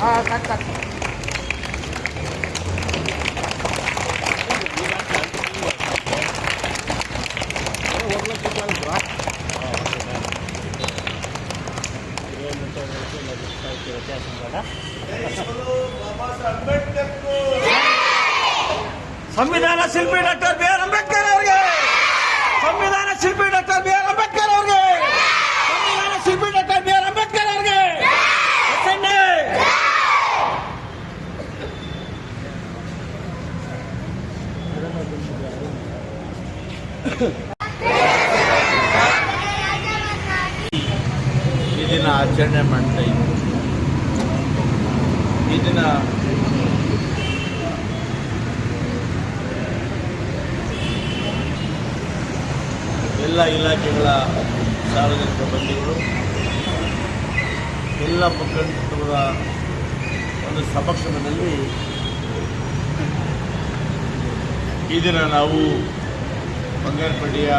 ಹಾಂ ಸಾಕು ಸಾಕು ಸಂವಿಧಾನ ಶಿಲ್ಪಿ ಡಾಕ್ಟರ್ ಬಿ ಆರ್ ಅಂಬೇಡ್ಕರ್ ಅವರಿಗೆ ಸಂವಿಧಾನ ಶಿಲ್ಪಿ ಆಚರಣೆ ಮಾಡ್ತಾ ಈ ದಿನ ಎಲ್ಲ ಇಲಾಖೆಗಳ ಸಾರ್ವಜನಿಕ ಬಂಧುಗಳು, ಎಲ್ಲ ಮುಖಂಡರ ಒಂದು ಸಮಕ್ಷಮದಲ್ಲಿ ಈ ದಿನ ನಾವು ಬಂಗಾರಪೇಟೆಯ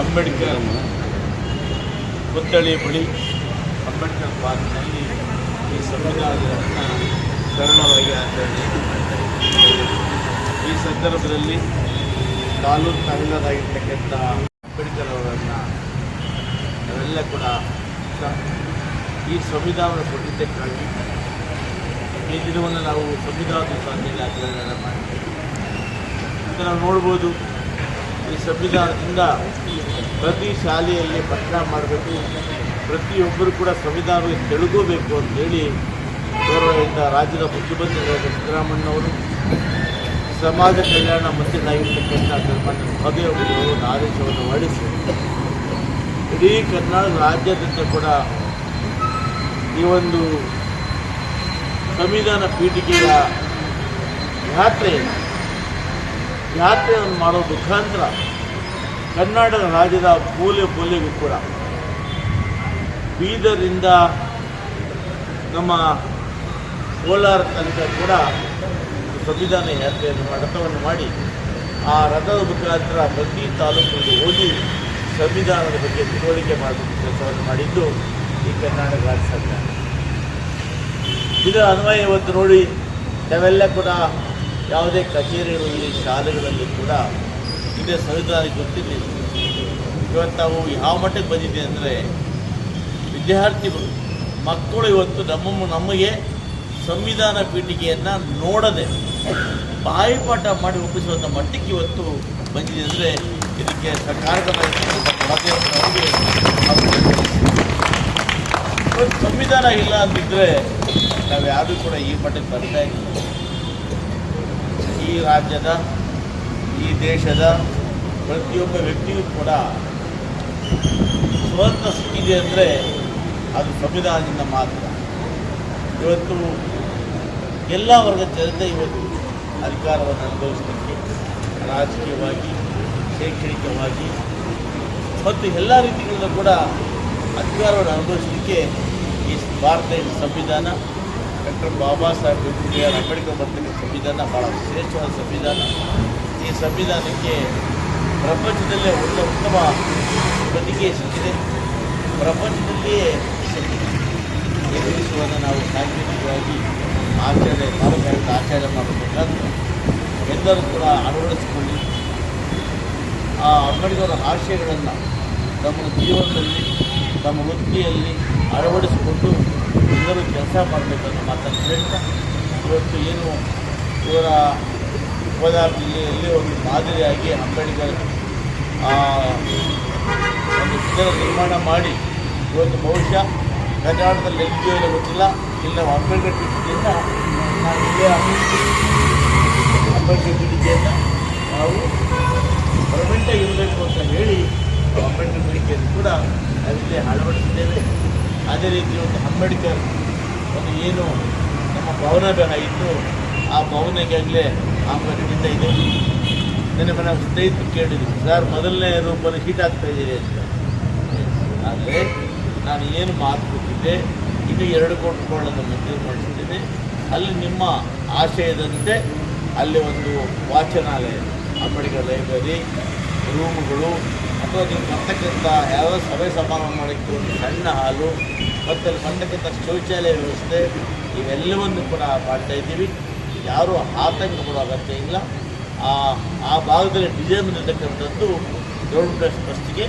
ಅಂಬೇಡ್ಕರ್ ಪುತ್ಥಳಿ ಬಳಿ ಅಂಬೇಡ್ಕರ್ ಪಾರ್ಕ್ನಲ್ಲಿ ಈ ಸಂವಿಧಾನವನ್ನು ಸರಳವಾಗಿ ಆಚರಣೆ ಈ ಸಂದರ್ಭದಲ್ಲಿ ತಾಲೂಕು ತಹಸೀಲ್ದಾರಾಗಿರ್ತಕ್ಕಂಥ ಅಂಬೇಡ್ಕರ್ ಅವರನ್ನು ನಾವೆಲ್ಲ ಕೂಡ ಈ ಸಂವಿಧಾನ ಕೊಟ್ಟಿದ್ದಕ್ಕಾಗಿ ಈ ದಿನವನ್ನು ನಾವು ಸಂವಿಧಾನ ದಿವಸ ಅಂತೇಳಿ ಆಚರಣೆ ಮತ್ತು ನಾವು ನೋಡ್ಬೋದು ಈ ಸಂವಿಧಾನದಿಂದ ಪ್ರತಿ ಶಾಲೆಯಲ್ಲಿ ಪಠಣ ಮಾಡಬೇಕು. ಪ್ರತಿಯೊಬ್ಬರು ಕೂಡ ಸಂವಿಧಾನವನ್ನು ತಿಳ್ಕೋಬೇಕು ಅಂತೇಳಿ ಗೌರವದಿಂದ ರಾಜ್ಯದ ಮುಖ್ಯಮಂತ್ರಿಗಳಾದ ಸಿದ್ದರಾಮಣ್ಣವರು ಸಮಾಜ ಕಲ್ಯಾಣ ಮಂತ್ರಿಗಳಾಗಿರ್ತಕ್ಕಂಥ ಸನ್ಮಾನ್ಯ ಮಹದೇವರು ಒಂದು ಆದೇಶವನ್ನು ಹೊರಡಿಸಿ, ಇಡೀ ಕರ್ನಾಟಕ ರಾಜ್ಯಾದ್ಯಂತ ಕೂಡ ಈ ಒಂದು ಸಂವಿಧಾನ ಪೀಠಿಕೆಯ ಯಾತ್ರೆ ಯಾತ್ರೆಯನ್ನು ಮಾಡೋ ಮುಖಾಂತರ ಕರ್ನಾಟಕ ರಾಜ್ಯದ ಮೂಲೆ ಮೂಲೆಗೂ ಕೂಡ ಬೀದರಿಂದ ನಮ್ಮ ಕೋಲಾರ ತನಕ ಕೂಡ ಸಂವಿಧಾನ ಯಾತ್ರೆಯನ್ನು ರಥವನ್ನು ಮಾಡಿ ಆ ರಥದ ಮುಖಾಂತರ ಪ್ರತಿ ತಾಲೂಕಿಗೆ ಹೋಗಿ ಸಂವಿಧಾನದ ಬಗ್ಗೆ ತಿಳುವಳಿಕೆ ಮಾಡುವ ಕೆಲಸವನ್ನು ಮಾಡಿದ್ದು ಈ ಕರ್ನಾಟಕ ರಾಜ್ಯ ಸರ್ಕಾರ. ಇದರ ಅನ್ವಯ ಇವತ್ತು ನೋಡಿ, ನಾವೆಲ್ಲ ಕೂಡ ಯಾವುದೇ ಕಚೇರಿಗಳಲ್ಲಿ ಶಾಲೆಗಳಲ್ಲಿ ಕೂಡ ಇದೇ ಸಂವಿಧಾನ ಗೊತ್ತಿದೆ. ಇವತ್ತು ನಾವು ಯಾವ ಮಟ್ಟಕ್ಕೆ ಬಂದಿದೆ ಅಂದರೆ ವಿದ್ಯಾರ್ಥಿಗಳು ಮಕ್ಕಳು ಇವತ್ತು ನಮ್ಮ ನಮಗೆ ಸಂವಿಧಾನ ಪೀಠಿಕೆಯನ್ನು ನೋಡದೆ ಬಾಯಿಪಾಠ ಮಾಡಿ ಒಪ್ಪಿಸುವಂಥ ಮಟ್ಟಕ್ಕೆ ಇವತ್ತು ಬಂದಿದೆ ಅಂದರೆ ಇದಕ್ಕೆ ಸರ್ಕಾರದ ಇವತ್ತು ಸಂವಿಧಾನ ಇಲ್ಲ ಅಂತಿದ್ರೆ ನಾವು ಯಾರೂ ಕೂಡ ಈ ಮಟ್ಟಕ್ಕೆ ಬರ್ತಾ ಇಲ್ಲ. ಈ ರಾಜ್ಯದ ಈ ದೇಶದ ಪ್ರತಿಯೊಬ್ಬ ವ್ಯಕ್ತಿಯೂ ಕೂಡ ಸ್ವತಂತ್ರ ಸಿಕ್ಕಿದೆ ಅಂದರೆ ಅದು ಸಂವಿಧಾನದಿಂದ ಮಾತ್ರ. ಇವತ್ತು ಎಲ್ಲ ವರ್ಗದ ಜನತೆ ಇವತ್ತು ಅಧಿಕಾರವನ್ನು ಅನುಭವಿಸಲಿಕ್ಕೆ ರಾಜಕೀಯವಾಗಿ, ಶೈಕ್ಷಣಿಕವಾಗಿ ಮತ್ತು ಎಲ್ಲ ರೀತಿಗಳಿಂದ ಕೂಡ ಅಧಿಕಾರವನ್ನು ಅನುಭವಿಸಲಿಕ್ಕೆ ಈ ಭಾರತ ಸಂವಿಧಾನ. ಡಾಕ್ಟರ್ ಬಾಬಾ ಸಾಹೇಬ್ ಅಂಬೇಡ್ಕರ್ ಬರ್ತಕ್ಕಂಥ ಸಂವಿಧಾನ ಭಾಳ ಶ್ರೇಷ್ಠವಾದ ಸಂವಿಧಾನ. ಈ ಸಂವಿಧಾನಕ್ಕೆ ಪ್ರಪಂಚದಲ್ಲೇ ಒಳ್ಳೆ ಉತ್ತಮ ಪ್ರತಿಕೆ ಸಿಕ್ಕಿದೆ. ಪ್ರಪಂಚದಲ್ಲಿಯೇ ಎದುರಿಸುವುದನ್ನು ನಾವು ಸಾಂಕೇತಿಕವಾಗಿ ಆಚರಣೆ ಮಾಡಬೇಕಾದ ಆಚರಣೆ ಮಾಡಬೇಕಾದ್ರೆ ಎಲ್ಲರೂ ಕೂಡ ಅಳವಡಿಸಿಕೊಳ್ಳಿ. ಆ ಅಂಬೇಡ್ಕರ್ ಆಶಯಗಳನ್ನು ತಮ್ಮ ಜೀವನದಲ್ಲಿ, ತಮ್ಮ ವೃತ್ತಿಯಲ್ಲಿ ಅಳವಡಿಸಿಕೊಂಡು ಎಲ್ಲರೂ ಕೆಲಸ ಮಾಡಬೇಕನ್ನೋ ಮಾತನ್ನು ಹೇಳ್ತಾ, ಇವತ್ತು ಏನು ಇವರ ಕೋಲಾರ ಜಿಲ್ಲೆಯಲ್ಲಿ ಒಂದು ಮಾದರಿಯಾಗಿ ಅಂಬೇಡ್ಕರ್ ಒಂದು ಚಿತ್ರ ನಿರ್ಮಾಣ ಮಾಡಿ, ಇವತ್ತು ಬಹುಶಃ ಕರ್ನಾಟಕದಲ್ಲಿ ಎಲ್ಲಿಯೂ ಇಲ್ಲ ಗೊತ್ತಿಲ್ಲ. ಇಲ್ಲ ನಾವು ಅಂಬೇಡ್ಕರ್ ಪೀಠಿಕೆಯಿಂದ ನಾವು ಇಲ್ಲೇ ಅಂಬೇಡ್ಕರ್ ಪೀಠಿಕೆಯನ್ನು ನಾವು ಪರ್ಮನೆಂಟಾಗಿ ಇರಬೇಕು ಅಂತ ಹೇಳಿ ಅಂಬೇಡ್ಕರ್ ಪೀಠಿಕೆಯನ್ನು ಕೂಡ ನಾವಿಲ್ಲಿ ಅಳವಡಿಸಿದ್ದೇವೆ. ಅದೇ ರೀತಿ ಒಂದು ಅಂಬೇಡ್ಕರ್ ಒಂದು ಏನು ನಮ್ಮ ಭವನ ಬೇಕಾಗಿತ್ತು ಆ ಭವನಗಾಗಲೇ ಆಂಬೇಡ್ಕರಿಂದ ಇದೆ. ನೆನ್ನೆ ಮನೆ ಸ್ನೇಹಿತರು ಕೇಳಿದ್ರು. ಸರ್, ಮೊದಲನೇ ರೂಪದಲ್ಲಿ ಹೀಟ್ ಆಗ್ತಾ ಇದ್ದೀರಿ ಅಂತ. ಆದರೆ ನಾನು ಏನು ಮಾತು ಕೊಟ್ಟಿದ್ದೆ, ಇನ್ನು ಎರಡು ಕೋಟಿ ರೂಪಾಯಿಗಳನ್ನು ಮಂಜೂರು ಮಾಡಿಸಿದ್ದೇನೆ ಅಲ್ಲಿ ನಿಮ್ಮ ಆಶಯದಂತೆ ಅಲ್ಲಿ ಒಂದು ವಾಚನಾಲಯ, ಅಂಬೇಡ್ಕರ್ ಲೈಬ್ರರಿ, ರೂಮ್ಗಳು, ಅಥವಾ ನೀವು ಬರ್ತಕ್ಕಂಥ ಯಾವ ಸಭೆ ಸಮಾರಂಭ ಮಾಡೋಕ್ಕೆ ಒಂದು ಸಣ್ಣ ಹಾಲು ಮತ್ತು ಅಲ್ಲಿ ಬರ್ತಕ್ಕಂಥ ಶೌಚಾಲಯ ವ್ಯವಸ್ಥೆ, ಇವೆಲ್ಲವನ್ನು ಕೂಡ ಮಾಡ್ತಾ ಇದ್ದೀವಿ. ಯಾರೂ ಆತಂಕ ಪಡೋ ಅಗತ್ಯ ಇಲ್ಲ. ಆ ಆ ಭಾಗದಲ್ಲಿ ಡಿಸೈನ್ ಬಂದಿರತಕ್ಕಂಥದ್ದು ದೊಡ್ಡ ಸ್ಪಷ್ಟಿಗೆ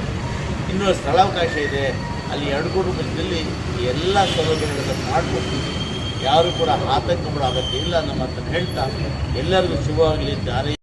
ಇನ್ನೂ ಸ್ಥಳಾವಕಾಶ ಇದೆ. ಅಲ್ಲಿ ಎರಡು ಕೋಟಿ ಬಸ್ನಲ್ಲಿ ಎಲ್ಲ ಸೌಲಭ್ಯಗಳನ್ನು ಮಾಡಿಕೊಡ್ತೀವಿ ಯಾರು ಕೂಡ ಆತಂಕ ಪಡೋ ಅಗತ್ಯ ಇಲ್ಲ ನಮ್ಮ ಮಾತನ್ನು ಹೇಳ್ತಾ ಎಲ್ಲರಿಗೂ ಶುಭವಾಗಲಿ ಹಾರೈ